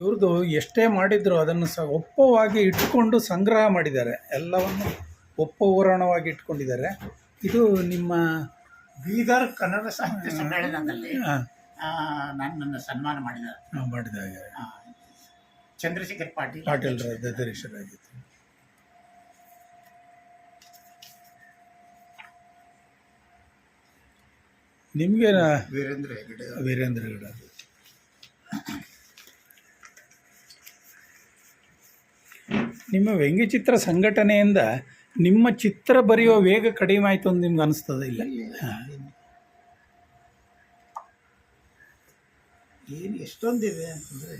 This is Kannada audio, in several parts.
ಇವ್ರದ್ದು ಎಷ್ಟೇ ಮಾಡಿದ್ರು ಅದನ್ನು ಸ ಒಪ್ಪವಾಗಿ ಇಟ್ಕೊಂಡು ಸಂಗ್ರಹ ಮಾಡಿದ್ದಾರೆ. ಎಲ್ಲವನ್ನು ಒಪ್ಪೂರಣವಾಗಿ ಇಟ್ಕೊಂಡಿದ್ದಾರೆ. ಇದು ನಿಮ್ಮ ಬೀದರ್ ಕನ್ನಡ ಸಾಹಿತ್ಯ ಸಮ್ಮೇಳನದಲ್ಲಿ ಆ, ನಾನು ನನ್ನ ಸನ್ಮಾನ ಮಾಡಿದ ಹಾಗೆ ಚಂದ್ರಶೇಖರ್ ಪಾಟೀಲ್ ಪಾಟೀಲ್ ದದರೇಶರಾಗಿತ್ತು ನಿಮಗೆ ವೀರೇಂದ್ರ ಹೆಗಡೆ ವೀರೇಂದ್ರ ಗೌಡ ನಿಮ್ಮ ವ್ಯಂಗ್ಯಚಿತ್ರ ಸಂಘಟನೆಯಿಂದ ನಿಮ್ಮ ಚಿತ್ರ ಬರೆಯುವ ವೇಗ ಕಡಿಮೆ ಆಯಿತು ಅಂತ ನಿಮ್ಗೆ ಅನಿಸ್ತದೆ ಇಲ್ಲ? ಏನು ಎಷ್ಟೊಂದಿದೆ ಅಂತಂದ್ರೆ.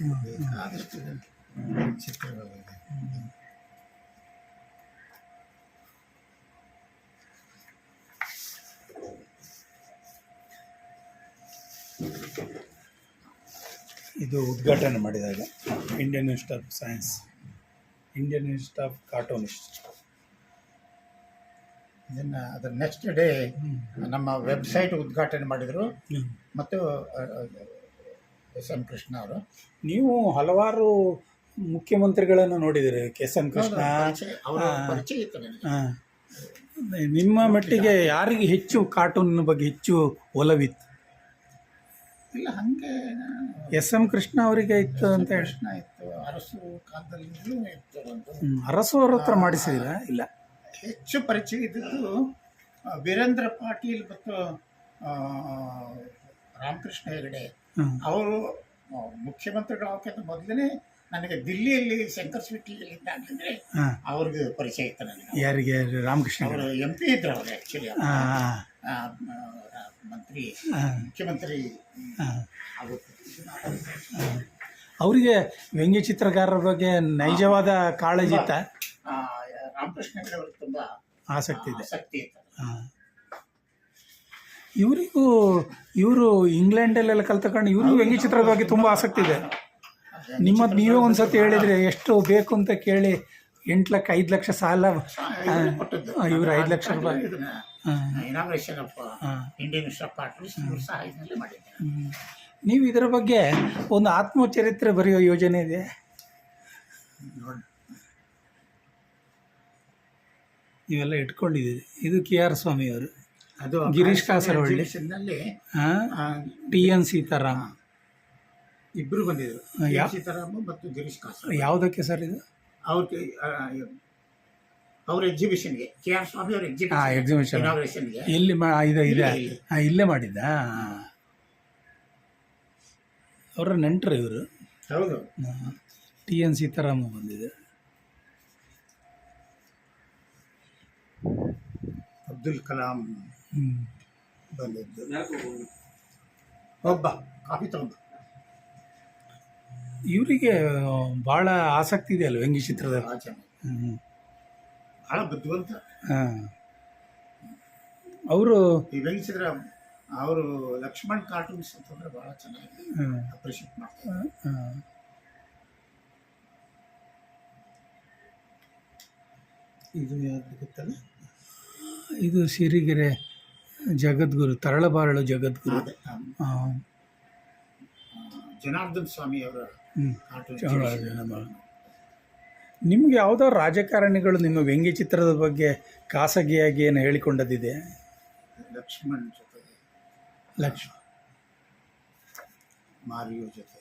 ಚಿತ್ರಗಳಿದೆ ಇದು ಉದ್ಘಾಟನೆ ಮಾಡಿದಾಗ Indian Institute of Science. Indian Institute of cartoonist ಇದನ್ನು ಅದರ ನೆಕ್ಸ್ಟ್ ಡೇ ನಮ್ಮ ವೆಬ್ಸೈಟ್ ಉದ್ಘಾಟನೆ ಮಾಡಿದರು. ಮತ್ತು ಎಸ್. ಎಂ. ಕೃಷ್ಣ ಅವರು. ನೀವು ಹಲವಾರು ಮುಖ್ಯಮಂತ್ರಿಗಳನ್ನು ನೋಡಿದಿರಿ. ಕೆ. ಎಸ್. ಎಂ. ಕೃಷ್ಣ ನಿಮ್ಮ ಮಟ್ಟಿಗೆ ಯಾರಿಗೆ ಹೆಚ್ಚು ಕಾರ್ಟೂನ್ ಬಗ್ಗೆ ಹೆಚ್ಚು ಒಲವಿತ್ತು? ಇಲ್ಲ ಹಾಗೆ ಎಸ್ ಎಂ ಕೃಷ್ಣ ಅವರಿಗೆ ಇತ್ತು ಅಂತ ಹೇಳಿ. ಕೃಷ್ಣ ಇತ್ತು. ಅರಸು ಕಾಲದಲ್ಲಿಂದಲೂ ಇತ್ತು ಒಂದು ಅರಸು ಅವ್ರ ಹತ್ರ ಮಾಡಿಸಿದ್ರ? ಇಲ್ಲ. ಹೆಚ್ಚು ಪರಿಚಯ ಇದ್ದದ್ದು ವೀರೇಂದ್ರ ಪಾಟೀಲ್ ಮತ್ತು ರಾಮಕೃಷ್ಣ ಹೆಗಡೆ. ಅವರು ಮುಖ್ಯಮಂತ್ರಿಗಳ ಮುಖ್ಯಮಂತ್ರಿಗಳಾಗಕ್ಕಿಂತ ಮೊದಲನೇ ನನಗೆ ದಿಲ್ಲಿಯಲ್ಲಿ ಶಂಕರ್ ಸ್ವೀಟ್ಲಿಯಲ್ಲಿ ಅಂತಂದ್ರೆ ಹಾ. ಅವ್ರಿಗೆ ಪರಿಚಯ ಇತ್ತು ನನಗೆ. ಯಾರಿಗೆ? ರಾಮಕೃಷ್ಣ ಅವರು ಎಂ ಪಿ ಇದ್ರು ಅವರು ಆ್ಯಕ್ಚುಲಿ ಆ, ಮಂತ್ರಿ ಮುಖ್ಯಮಂತ್ರಿ ಅವರಿಗೆ ವ್ಯಂಗ್ಯ ಚಿತ್ರಕಾರರ ಬಗ್ಗೆ ನೈಜವಾದ ಕಾಳಜಿ ಇತ್ತ? ರಾಮಕೃಷ್ಣ ಹೆಗಡೆ ಅವ್ರಿಗೆ ತುಂಬ ಆಸಕ್ತಿ ಇದೆ. ಆಸಕ್ತಿ ಇತ್ತು. ಇವರಿಗೂ ಇವರು ಇಂಗ್ಲೆಂಡಲ್ಲೆಲ್ಲ ಕಲ್ತಕೊಂಡು ಇವರಿಗೂ ವ್ಯಂಗ್ಯ ಚಿತ್ರದ ಬಗ್ಗೆ ತುಂಬ ಆಸಕ್ತಿ ಇದೆ. ನಿಮ್ಮದು ನೀವೇ ಒಂದ್ಸತಿ ಹೇಳಿದ್ರೆ ಎಷ್ಟು ಬೇಕು ಅಂತ ಕೇಳಿ ಎಂಟು ಲಕ್ಷ ಐದು ಲಕ್ಷ ಸಾಲ ಇವರು ಐದು ಲಕ್ಷ ರೂಪಾಯಿ. ಇನಾಗ್ರೇಷನ್ ಆಫ್ ಇಂಡಿಯನ್ ಮಾಡಿದ್ದೆ ನೀವು ಇದರ ಬಗ್ಗೆ ಒಂದು ಆತ್ಮಚರಿತ್ರೆ ಬರೆಯೋ ಯೋಜನೆ ಇದೆ? ನೀವೆಲ್ಲ ಇಟ್ಕೊಂಡಿದ್ದೀರಿ. ಇದು ಕೆ ಆರ್ ಸ್ವಾಮಿ ಅವರು. ಅದು Girish Kasaravalli. T N Sitaram. ಇಬ್ಬರು ಬಂದಿದ್ರು. ಸೀತಾರಾಮ್ ಸೀತಾರಾಮ ಮತ್ತು ಗಿರೀಶ್ ಕಾಸರ ಯಾವುದಕ್ಕೆ ಸರ್ ಇದು? ಅವ್ರ ಅವ್ರ ಎಕ್ಸಿಬಿಷನ್ಗೆ ಕೆ ಆರ್ ಸ್ವಾಮಿ ಅವ್ರ ಎಕ್ಸಿಬಿಷನ್ ಎಕ್ಸಿಬಿಷನ್ ಇನಾಗ್ರೇಷನ್ಗೆ ಮಾ ಇದು ಇದೆ. ಇಲ್ಲಿ, ಇಲ್ಲಿ. ಇಲ್ಲೇ ಮಾಡಿದ್ದ? ಅವರ ನೆಂಟರು ಇವರು. ಹೌದು. ಟಿ ಎನ್ ಸೀತಾರಾಮ ಬಂದಿದೆ. ಅಬ್ದುಲ್ ಕಲಾಂ ಹ್ಮ್. ಬಂದಿದ್ದು. ಒಬ್ಬ ಕಾಫಿ ತಗೊಂಡು. ಇವರಿಗೆ ಭಾಳ ಆಸಕ್ತಿ ಇದೆ ಅಲ್ಲ ವ್ಯಂಗ್ಯ ಚಿತ್ರದ ಭಾಳ ಚೆನ್ನಾಗಿ ಹ್ಮ್. ಭಾಳ ಬುದ್ಧಿವಂತ. ಹಾಂ. ಅವರು ಈ ವೆಂಕಟೇಶ್ವರ ಅವರು ಲಕ್ಷ್ಮಣ್ ಕಾರ್ಟೂನ್ಸ್ ಅಂತಂದ್ರೆ ಭಾಳ ಚೆನ್ನಾಗಿ ಅಪ್ರಿಷಿಯೇಟ್ ಮಾಡ್ತಾರೆ. ಇದು ಯಾವ್ದು ಗೊತ್ತಲ್ಲ? ಇದು ಸಿರಿಗೆರೆ ಜಗದ್ಗುರು ತರಳಬಾರಳು ಜಗದ್ಗುರು. ಜನಾರ್ದನ್ ಸ್ವಾಮಿ ಅವರ ನಿಮ್ಗೆ ಯಾವುದೋ ರಾಜಕಾರಣಿಗಳು ನಿಮ್ಮ ವ್ಯಂಗ್ಯ ಚಿತ್ರದ ಬಗ್ಗೆ ಖಾಸಗಿಯಾಗಿ ಏನು ಹೇಳಿಕೊಂಡದಿದೆ? ಲಕ್ಷ್ಮಣ್ ಜೊತೆ ಲಕ್ಷ್ಮಣ. ಮಾರಿಯೋ ಜೊತೆ.